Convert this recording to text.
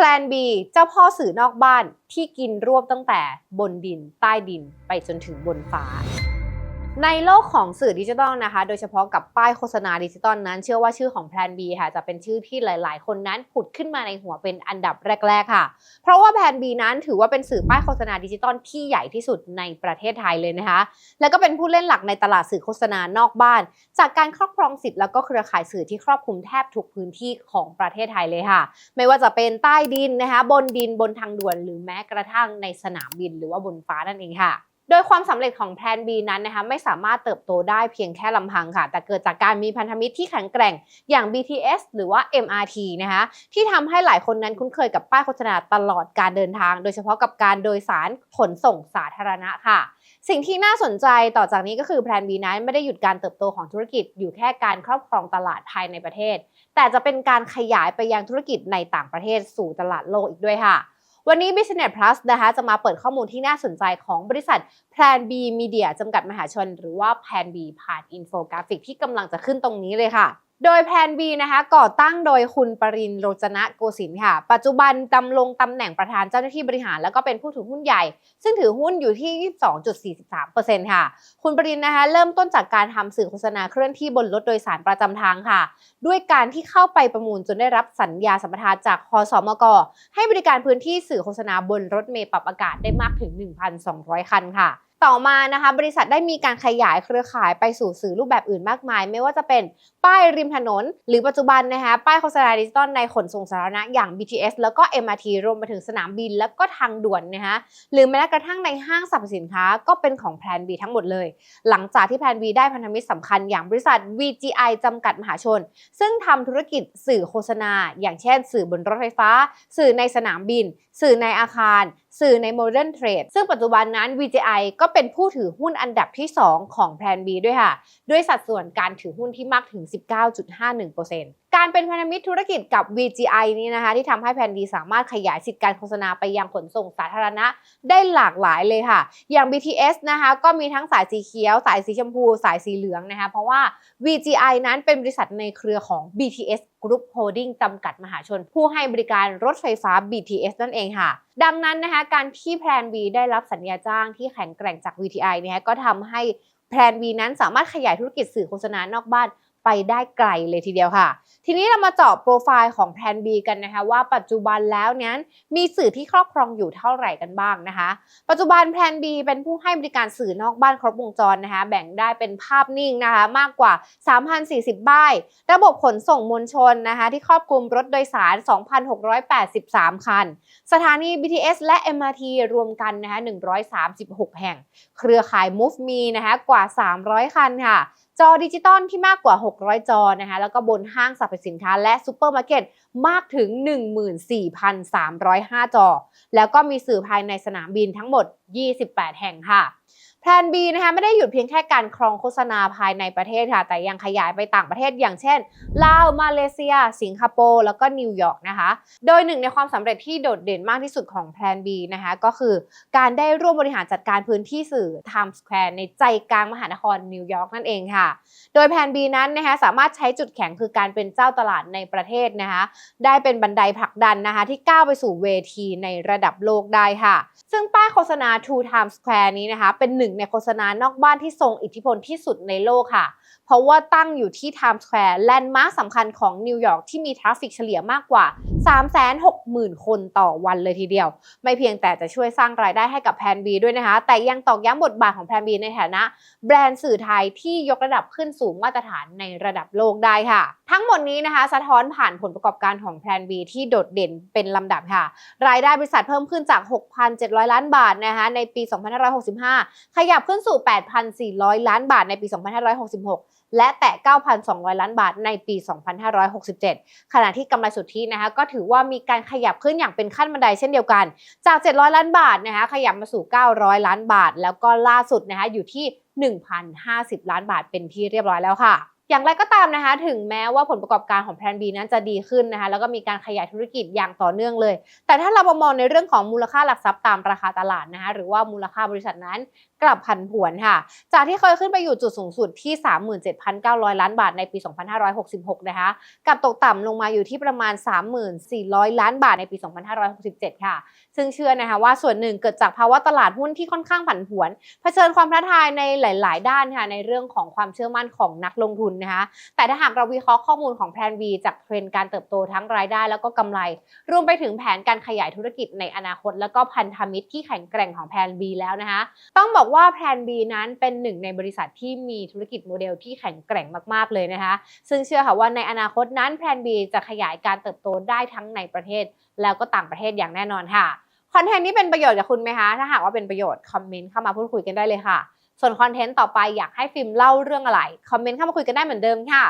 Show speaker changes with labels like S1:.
S1: แพลน B เจ้าพ่อสื่อนอกบ้านที่กินรวบตั้งแต่บนดินใต้ดินไปจนถึงบนฟ้า ในโลกของสื่อดิจิทัลนะคะ โดยเฉพาะกับป้ายโฆษณาดิจิทัลนั้น เชื่อว่าชื่อของ Plan B ค่ะ จะเป็นชื่อที่หลาย ๆ คนนั้นผุดขึ้นมาในหัวเป็นอันดับแรก ๆ ค่ะ เพราะว่า Plan B นั้นถือว่าเป็นสื่อป้ายโฆษณาดิจิทัลที่ใหญ่ที่สุดในประเทศไทยเลยนะคะ แล้วก็เป็นผู้เล่นหลักในตลาดสื่อโฆษณานอกบ้าน จากการครอบครองสิทธิ์แล้วก็เครือข่ายสื่อที่ครอบคลุมแทบทุกพื้นที่ของประเทศไทยเลยค่ะ ไม่ว่าจะเป็นใต้ดินนะคะ บนดินบนทางด่วน หรือแม้กระทั่งในสนามบิน หรือว่าบนฟ้านั่นเองค่ะ โดยความสำเร็จของแพลน B นั้นนะคะไม่สามารถเติบโตได้เพียงแค่ลำพังค่ะ แต่เกิดจากการมีพันธมิตรที่แข็งแกร่งอย่าง BTS หรือว่า MRT นะคะที่ทำให้หลายคนนั้นคุ้นเคยกับป้ายโฆษณาตลอดการเดินทาง โดยเฉพาะกับการโดยสารขนส่งสาธารณะค่ะ สิ่งที่น่าสนใจต่อจากนี้ก็คือแพลน B นั้นไม่ได้หยุดการเติบโตของธุรกิจ อยู่แค่การครอบครองตลาดภายในประเทศ แต่จะเป็นการขยายไปยังธุรกิจในต่างประเทศสู่ตลาดโลกอีกด้วยค่ะ วันนี้ Business Plus นะคะจะมาเปิดข้อมูลที่น่าสนใจของบริษัท Plan B Media จำกัดมหาชน หรือว่า Plan B ผ่านอินโฟกราฟิกที่กำลังจะขึ้นตรงนี้เลยค่ะ โดย Plan B นะคะก่อตั้งโดยคุณปรินโรจนะโกสินค่ะ ปัจจุบันดำรงตำแหน่งประธานเจ้าหน้าที่บริหาร แล้วก็เป็นผู้ถือหุ้นใหญ่ ซึ่งถือหุ้นอยู่ที่ 22.43%ค่ะ คุณปรินนะคะเริ่มต้นจากการทำสื่อโฆษณาเคลื่อนที่บนรถโดยสารประจำทางค่ะ ด้วยการที่เข้าไปประมูลจนได้รับสัญญาสัมปทานจากคอสมก ให้บริการพื้นที่สื่อโฆษณาบนรถเมล์ปรับอากาศได้มากถึง 1,200 คันค่ะ ต่อมานะคะบริษัทได้มีการขยายเครือข่ายไปสู่สื่อรูปแบบอื่นมากมาย ไม่ว่าจะเป็นป้ายริมถนน หรือปัจจุบันนะคะป้ายโฆษณาดิจิตอลในขนส่งสาธารณะอย่าง BTS แล้วก็ MRT รวมไปถึงสนามบินแล้วก็ทางด่วนนะคะหรือแม้กระทั่งในห้างสรรพสินค้าก็เป็นของแพลน B ทั้งหมดเลย หลังจากที่แพลน B ได้พันธมิตรสำคัญอย่างบริษัท VGI จำกัดมหาชน ซึ่งทำธุรกิจสื่อโฆษณา อย่างเช่น สื่อบนรถไฟฟ้า สื่อในสนามบิน สื่อในอาคาร สื่อใน Modern Trade ซึ่งปัจจุบันนั้น VGI ก็เป็นผู้ถือหุ้นอันดับที่ 2 ของแพลน B ด้วยค่ะ ด้วยสัดส่วนการถือหุ้นที่มากถึง 19.51%การเป็นพันธมิตรธุรกิจกับ VGI นี้นะคะ ที่ทำให้แพลน B สามารถขยายสิทธิการโฆษณาไปยังขนส่งสาธารณะได้หลากหลายเลยค่ะ อย่าง BTS นะคะก็มีทั้งสายสีเขียว สายสีชมพู สายสีเหลืองนะคะ เพราะว่า VGI นั้นเป็นบริษัทในเครือของ BTS Group Holding จำกัดมหาชน ผู้ให้บริการรถไฟฟ้า BTS นั่นเองค่ะ ดังนั้นนะคะการที่แพลน B ได้รับสัญญาจ้างที่แข็งแกร่งจาก VTI นะคะก็ทำให้แพลน B นั้นสามารถขยายธุรกิจสื่อโฆษณานอกบ้าน ไปได้ไกลเลยทีเดียวค่ะ ทีนี้เรามาเจาะโปรไฟล์ของแพลน B กันนะคะว่าปัจจุบันแล้วนี้ยมีสื่อที่ครอบครองอยู่เท่าไหร่กันบ้างนะคะ ปัจจุบันแพลน B เป็นผู้ให้บริการสื่อนอกบ้านครบวงจรนะคะแบ่งได้เป็นภาพนิ่งนะคะมากกว่า 3,040ป้าย ระบบขนส่งมวลชนนะคะที่ครอบคลุมรถโดยสาร 2,683 คัน สถานี BTS และ MRT รวมกันนะคะ136 แห่ง เครือข่าย Move Me นะคะกว่า 300 คันค่ะ จอดิจิตอลที่มากกว่า 600 จอนะคะ แล้วก็บนห้างสรรพสินค้าและซูเปอร์มาร์เก็ตมากถึง 14,305 จอ แล้วก็มีสื่อภายในสนามบินทั้งหมด 28 แห่งค่ะ แพลน B นะคะไม่ได้หยุดเพียงแค่การครองโฆษณาภายในประเทศค่ะ แต่ยังขยายไปต่างประเทศอย่างเช่น ลาว มาเลเซีย สิงคโปร์ แล้วก็นิวยอร์กนะคะ โดยหนึ่งในความสำเร็จที่โดดเด่นมากที่สุดของแพลน B นะคะก็คือการได้ร่วมบริหารจัดการพื้นที่สื่อ Times Square ในใจกลางมหานครนิวยอร์กนั่นเองค่ะ โดยแพลน B นั้นนะคะสามารถใช้จุดแข็งคือการเป็นเจ้าตลาดในประเทศนะคะได้เป็นบันไดผลักดันนะคะที่ก้าวไปสู่เวทีในระดับโลกได้ค่ะ ซึ่งป้ายโฆษณา Two Times Square นี้นะคะเป็นหนึ่งในโฆษณานอกบ้านที่ทรงอิทธิพลที่สุดในโลกค่ะ เพราะว่าตั้งอยู่ที่ Times Square แลนด์มาร์คสำคัญของนิวยอร์กที่มีทราฟฟิกเฉลี่ยมากกว่า 360,000 คนต่อวันเลยทีเดียว ไม่เพียงแต่จะช่วยสร้างรายได้ให้กับแพนบีด้วยนะคะ แต่ยังตอกย้ำบทบาทของแพนบีในฐานะ แบรนด์สื่อไทยที่ยกระดับขึ้นสู่มาตรฐานในระดับโลกได้ค่ะ ทั้งหมดนี้นะคะ สะท้อนผ่านผลประกอบการของแพลน B ที่โดดเด่นเป็นลำดับค่ะ รายได้บริษัทเพิ่มขึ้นจาก 6,700 ล้านบาทนะคะในปี 2565 ขยับขึ้นสู่ 8,400 ล้านบาทในปี 2566 และแตะ 9,200 ล้านบาทในปี 2567 ขณะที่กำไรสุทธินะคะก็ถือว่ามีการขยับขึ้นอย่างเป็นขั้นบันไดเช่นเดียวกัน จาก 700 ล้านบาทนะคะขยับมาสู่ 900 ล้านบาท แล้วก็ล่าสุดนะคะอยู่ที่ 1,050 ล้านบาทเป็นที่เรียบร้อยแล้วค่ะ อย่างไรก็ตามนะคะ ถึงแม้ว่าผลประกอบการของแพลน B นั้นจะดีขึ้นนะคะ แล้วก็มีการขยายธุรกิจอย่างต่อเนื่องเลย แต่ถ้าเรามองในเรื่องของมูลค่าหลักทรัพย์ตามราคาตลาดนะคะ หรือว่ามูลค่าบริษัทนั้นกลับผันผวนค่ะ จากที่เคยขึ้นไปอยู่จุดสูงสุดที่ 37,900 ล้านบาทในปี 2566 นะคะกลับตกต่ำลงมาอยู่ที่ประมาณ 3,400 ล้านบาทในปี 2567 ค่ะ ซึ่งเชื่อนะคะว่าส่วนหนึ่งเกิดจากภาวะตลาดหุ้นที่ค่อนข้างผันผวน เผชิญความท้าทายในหลาย ๆ ด้านค่ะ ในเรื่องของความเชื่อมั่นของนักลงทุนนะคะแต่ถ้าหากเราวิเคราะห์ข้อมูลของแพลน B จากเทรนด์การเติบโตทั้งรายได้ แล้วก็กำไร รวมไปถึงแผนการขยายธุรกิจในอนาคต แล้วก็พันธมิตรที่แข็งแกร่งของแพลน B แล้วนะคะต้องบอกว่าแพลน B นั้นเป็นหนึ่งในบริษัทที่มีธุรกิจโมเดลที่แข็งแกร่งมากๆเลยนะคะ ซึ่งเชื่อค่ะว่าในอนาคตนั้นแพลน B จะขยายการเติบโตได้ทั้งในประเทศ แล้วก็ต่างประเทศอย่างแน่นอนค่ะคอนเทนต์นี้เป็นประโยชน์กับคุณไหมคะ ถ้าหากว่าเป็นประโยชน์ คอมเมนต์เข้ามาพูดคุยกันได้เลยค่ะ ส่วนคอนเทนต์ต่อไปอยากให้ฟิล์มเล่าเรื่องอะไร คอมเมนต์เข้ามาคุยกันได้เหมือนเดิมค่ะ